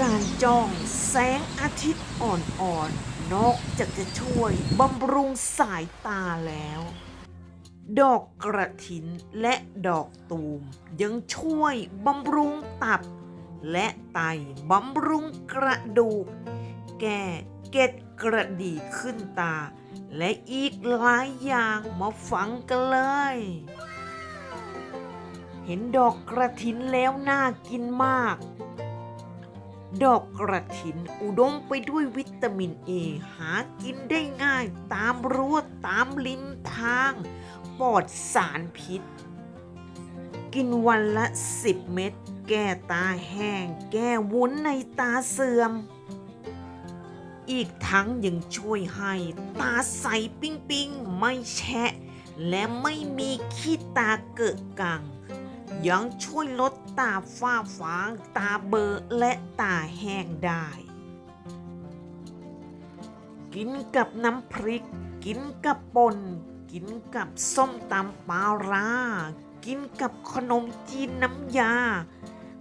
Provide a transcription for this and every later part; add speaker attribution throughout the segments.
Speaker 1: การจ้องแสงอาทิตย์อ่อนๆ นอกจากจะช่วยบำรุงสายตาแล้ว ดอกกระถินและดอกตูมยังช่วยบำรุงตับ และไตบำรุงกระดูก แก้เก็ดกระดีขึ้นตา และอีกหลายอย่างมาฟังกันเลย เห็นดอกกระถินแล้วน่ากินมาก ดอกกระถินอุดมไปด้วยวิตามินเอหากินได้ง่าย ตามรั้วตามริมทาง ปลอดสารพิษ กินวันละ 10 เม็ดแก้ตาแห้ง แก้วุ้นในตาเสื่อม อีกทั้งยังช่วยให้ตาใสปิ้งปิงๆไม่แฉะ และไม่มีขี้ตาเกิดกัง ยังช่วยลดตาฝ้าฟาง ตาเบลอและตาแห้งได้ กินกับน้ำพริก กินกับป่นกินกับส้มตำปลาร้า กินกับขนมจีนน้ำยา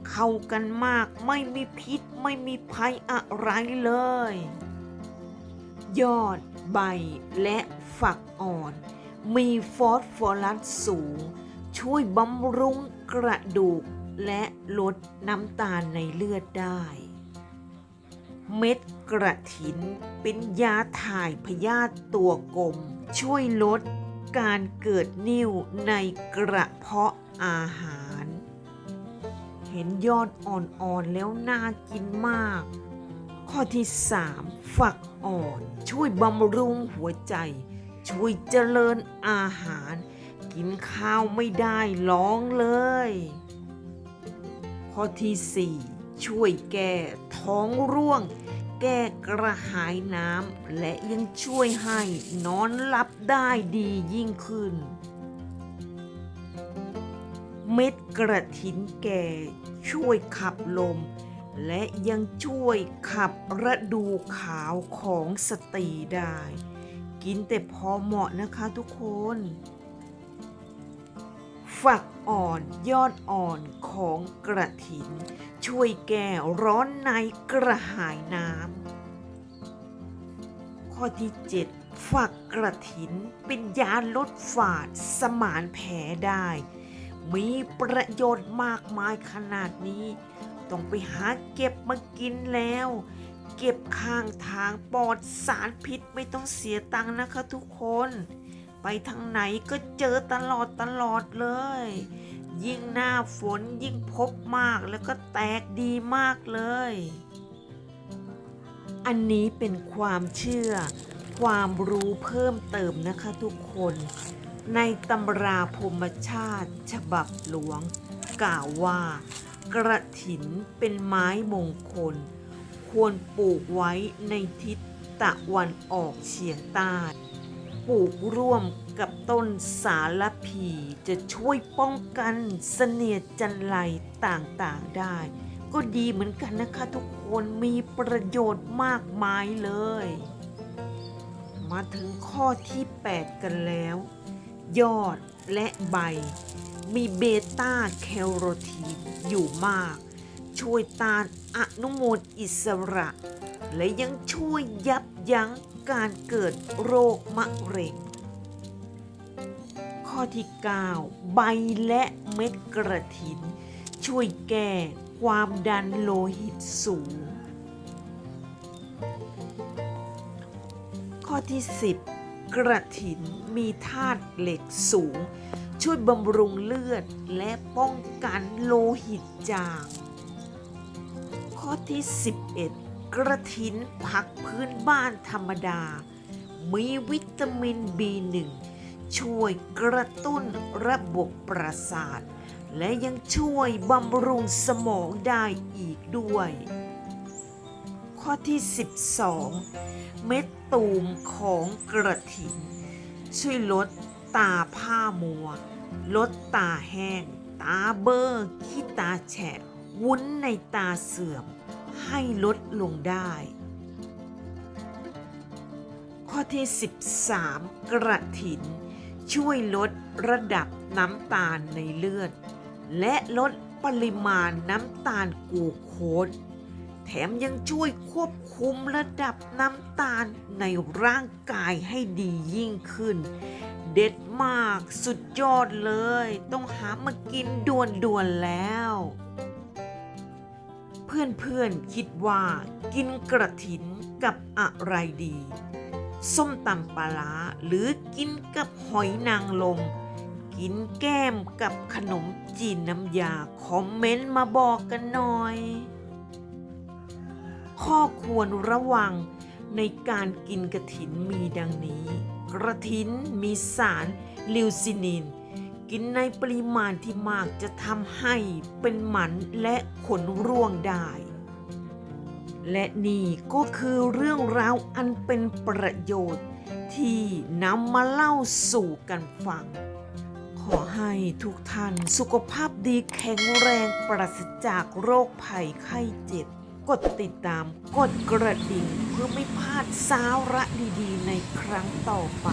Speaker 1: เข้ากันมากไม่มีพิษไม่มีภัยอะไรเลย ยอด ใบ และฝักอ่อน มีฟอสฟอรัสสูง ช่วยบำรุง กระดูกและลดน้ำตาลในเลือดได้ เม็ดกระถินเป็นยาถ่ายพยาธิตัวกลม ช่วยลดการเกิดนิ่วในกระเพาะอาหาร เห็นยอดอ่อนๆแล้วน่ากินมาก ข้อที่ 3 ฝักอ่อน ช่วยบำรุงหัวใจ ช่วยเจริญอาหาร กินข้าวไม่ได้ร้องเลย ข้อที่ 4 ช่วยแก้ท้องร่วง แก้กระหายน้ำและยังช่วยให้นอนหลับได้ดียิ่งขึ้น เม็ดกระถินแก่ช่วยขับลม และยังช่วยขับระดูขาวของสตรีได้ กินแต่พอเหมาะนะคะทุกคน ฝักอ่อนยอดอ่อนของกระถิน ช่วยแก้ร้อนในกระหายน้ำข้อที่ 7 ฝักกระถินเป็นยาลดฝาดสมานแผลได้ มีประโยชน์มากมายขนาดนี้ ต้องไปหาเก็บมากินแล้ว เก็บข้างทางปลอดสารพิษไม่ต้องเสียตังค์นะคะทุกคน ไปทางไหนก็เจอตลอดตลอดเลย ยิ่งหน้าฝนยิ่งพบมากแล้วก็แตกดีมากเลย อันนี้เป็นความเชื่อ ความรู้เพิ่มเติมนะคะทุกคน ในตำราพรหมชาติ ฉบับหลวง กล่าวว่า กระถินเป็นไม้มงคล ควรปลูกไว้ในทิศตะวันออกเฉียงใต้ ปลูกร่วมกับต้นสารพี จะช่วยป้องกันเสนียดจันไรต่างๆได้ ก็ดีเหมือนกันนะคะทุกคนมีประโยชน์มากมายเลย มาถึงข้อที่ 8 กันแล้ว ยอดและใบ มีเบต้าแคโรทีนอยู่มาก ช่วยต้านอนุมูลอิสระ และยังช่วยยับยั้ง การเกิดโรคมะเร็ง ข้อที่ 9 ใบและเม็ดกระถิน ช่วยแก้ความดันโลหิตสูง ข้อที่ 10 กระถินมีธาตุเหล็กสูง ช่วยบำรุงเลือดและป้องกันโลหิตจาง ข้อที่ 11 กระถินผักพื้นบ้านธรรมดา มีวิตามิน B1 ช่วยกระตุ้นระบบประสาท และยังช่วยบำรุงสมองได้อีกด้วย ข้อที่ 12 เม็ดตูมของกระถิน ช่วยลดตาผ้ามัว ลดตาแห้ง ตาเบอร์ขี้ตาแฉะ วุ้นในตาเสื่อม ให้ลดลงได้ ข้อที่ 13 กระถิน ช่วยลดระดับน้ำตาลในเลือด และลดปริมาณน้ำตาลกูโคสแถมยังช่วยควบคุมระดับน้ำตาลในร่างกายให้ดียิ่งขึ้น เด็ดมากสุดยอดเลย ต้องหามากินด่วนๆแล้ว เพื่อนๆคิดว่ากินกระถินกับอะไรดี ส้มตำปลาหรือกินกับหอยนางรมกินแก้มกับขนมจีนน้ำยาคอมเมนต์มาบอกกันหน่อย ข้อควรระวังในการกินกระถินมีดังนี้ กระถินมีสารลิวซินิน กินในปริมาณที่มากจะทำให้เป็นหมันและขนร่วงได้ และนี่ก็คือเรื่องราวอันเป็นประโยชน์ที่นำมาเล่าสู่กันฟัง ขอให้ทุกท่านสุขภาพดีแข็งแรงปราศจากโรคภัยไข้เจ็บ กดติดตามกดกระดิ่งเพื่อไม่พลาดสาระดีๆ ในครั้งต่อไป